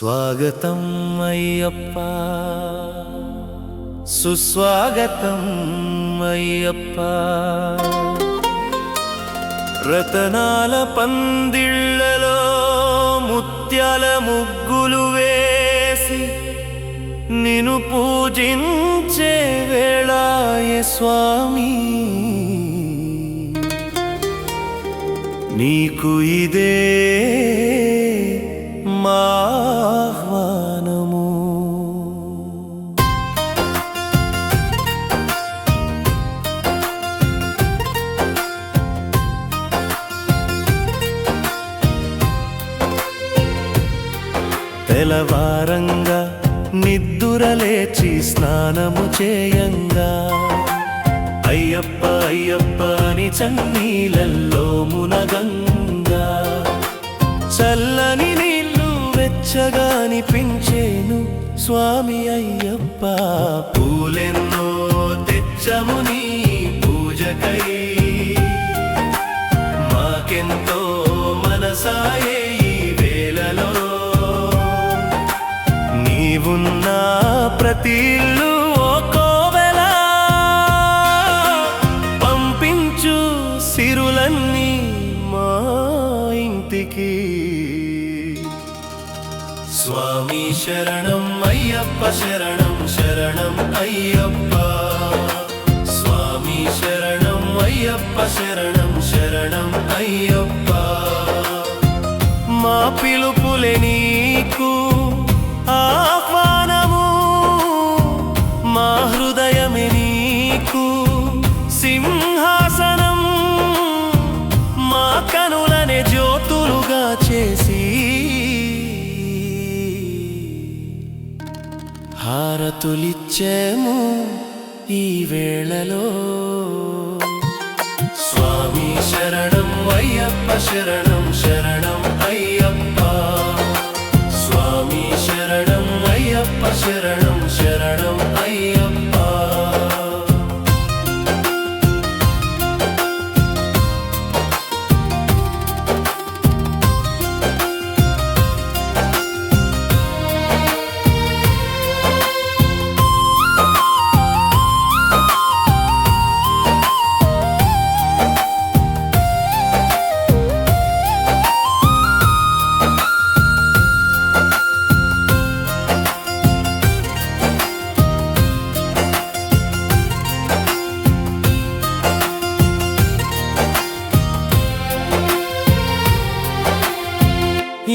స్వాగతం అయ్యప్ప. సుస్వాగతం అయ్యప్ప. రతనాల పందిళ్ళలో ముత్యాల ముగ్గులు వేసి నిను పూజించే వేళాయ స్వామి. నీకు ఇదే తెలవారంగా నిద్దురలేచి స్నానము చేయంగా. అయ్యప్ప అయ్యప్ప అని చన్నీలల్లో మునగంగా. చల్లని నీళ్ళు వెచ్చగా అనిపించేను స్వామి అయ్యప్ప. పూలెన్నో తెచ్చము నీ నీవున్న ప్రతి ఇల్లు కోవెల? పంపించు సిరులన్నీ మా ఇంటికి. స్వామి శరణం అయ్యప్ప శరణం శరణం అయ్యప్ప. స్వామి శరణం అయ్యప్ప శరణం శరణం అయ్యప్ప. మా పిలుపులే నీకు ఆహ్వానము. మా హృదయమి నీకు సింహాసనం. మా కనులనే జ్యోతులుగా చేసి హారతులిచ్చేము ఈ వేళలో. స్వామి శరణం అయ్యప్ప శరణం శరణం.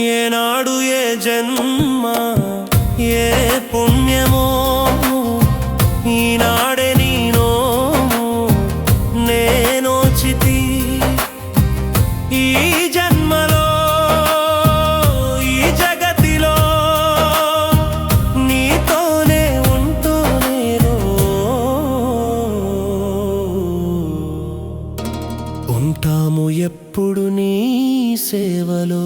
ఏనాడు ఏ జన్మ ఏ పుణ్యమో ఈనాడే నీనో నేనోచితి ఈ జన్మలో ఈ జగతిలో నీతోనే ఉంటూ నేను ఉంటాము ఎప్పుడు నీ సేవలో.